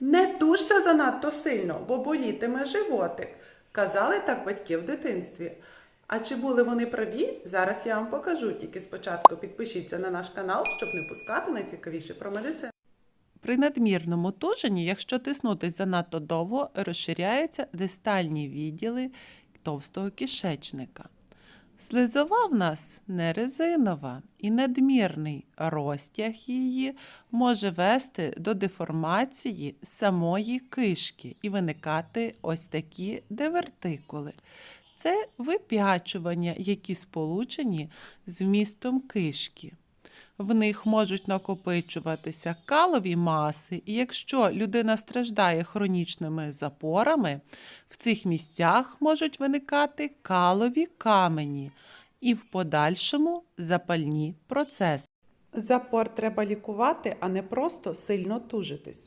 Не тужся занадто сильно, бо болітиме животик. Казали так батьки в дитинстві. А чи були вони праві? Зараз я вам покажу. Тільки спочатку підпишіться на наш канал, щоб не пускати найцікавіше про медицину. При надмірному туженні, якщо тиснутись занадто довго, розширяються дистальні відділи товстого кишечника. Слизова в нас не резинова, і надмірний розтяг її може вести до деформації самої кишки і виникати ось такі дивертикули. Це вип'ячування, які сполучені з вмістом кишки. В них можуть накопичуватися калові маси, і якщо людина страждає хронічними запорами, в цих місцях можуть виникати калові камені і в подальшому запальні процеси. Запор треба лікувати, а не просто сильно тужитись.